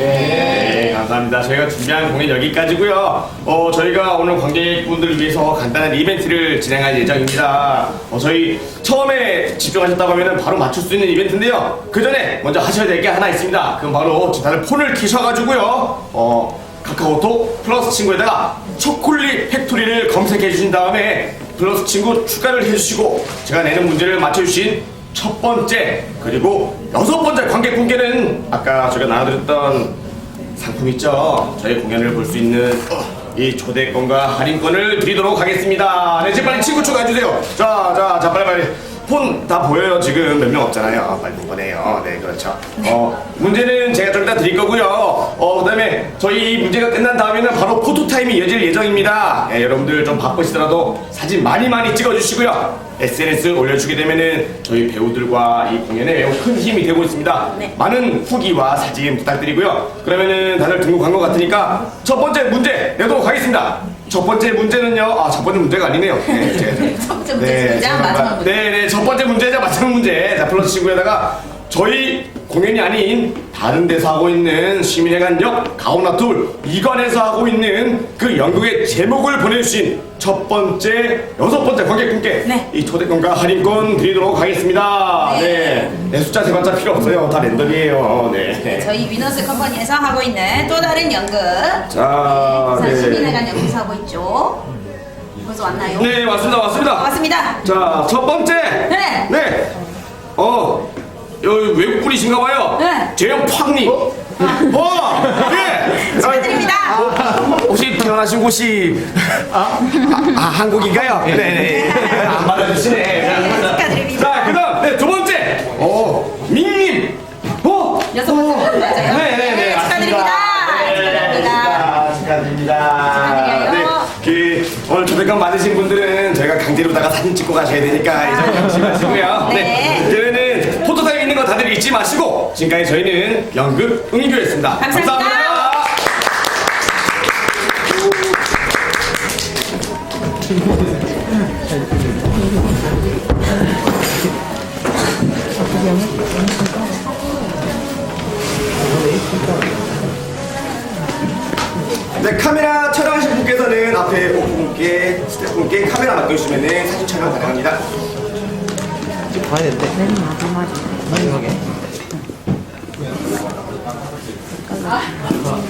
예, 네, 감사합니다. 저희가 준비한 공연 여기까지고요. 어, 저희가 오늘 관객분들을 위해서 간단한 이벤트를 진행할 예정입니다. 어, 저희 처음에 집중하셨다고 하면 바로 맞출 수 있는 이벤트인데요. 그 전에 먼저 하셔야 될 게 하나 있습니다. 그럼 바로 다들 폰을 키셔가지고요. 어, 카카오톡 플러스 친구에다가 초콜릿 팩토리를 검색해 주신 다음에 플러스 친구 추가를 해주시고 제가 내는 문제를 맞춰주신 첫 번째 그리고 여섯 번째 관객분께는 아까 제가 나눠드렸던 상품 있죠? 저희 공연을 볼 수 있는 어, 이 초대권과 할인권을 드리도록 하겠습니다. 네, 지금 빨리 친구 추가해주세요. 자, 자, 자, 빨리 빨리. 폰 다 보여요. 지금 몇 명 없잖아요. 빨리 보내요. 네, 그렇죠. 어, 문제는 제가 좀 이따 드릴 거고요. 어, 그 다음에 저희 이 문제가 끝난 다음에는 바로 포토타임이 이어질 예정입니다. 예, 여러분들 좀 바쁘시더라도 사진 많이 많이 찍어주시고요. SNS 올려주게 되면은 저희 배우들과 이 공연에 매우 큰 힘이 되고 있습니다. 네. 많은 후기와 사진 부탁드리고요. 그러면은 다들 등록한 것 같으니까 첫 번째 문제 내도록 하겠습니다. 첫 번째 문제는요. 아, 첫 번째 문제가 아니네요. 네, 제가 첫 번째 문제입니다. 마지막 문제. 네, 네, 첫 번째 문제자 마지막 문제. 자, 플러스 친구에다가 저희 공연이 아닌 다른 데서 하고 있는 시민회관역 가오나툴 이관에서 하고 있는 그 연극의 제목을 보내주신 첫 번째, 여섯 번째 관객분께 네. 이 초대권과 할인권 드리도록 하겠습니다. 네. 네. 네, 숫자 세 번째 필요 없어요. 다 랜덤이에요. 네. 저희 위너스 컴퍼니에서 하고 있는 또 다른 연극 자, 부산 네. 시민회관 연극에서 하고 있죠. 벌써 왔나요? 네, 왔습니다. 왔습니다. 왔습니다. 자, 첫 번째. 네. 네. 어, 분이신가 봐요. 네. 재영 팡님. 어, 예. 축하드립니다. 아, 혹시 태어나신 곳이 아, 아, 한국인가요? 네네. 안 받아주시네. 네, 축하드립니다. 자, 그다음 네, 두 번째. 어, 민님. 어. 여섯 번째 맞아요? 네네네. 네, 축하드립니다. 축하드립니다. 축하드립니다. 축하드려요. 그 오늘 초대권 받으신 분들은 저희가 강제로다가 사진 찍고 가셔야 되니까 이점 명심하시고요. 네. 이제는 포토타임 있는 거 다들 잊지 마시고 지금까지 저희는 연극 응교였습니다. 감사합니다. 네, 카메라 촬영하신 분께서는 앞에 분께 스태프분께 카메라 맡겨주시면 사진 촬영 가능합니다. 봐야 되는데. 맨 마지막에. 마지막에. です。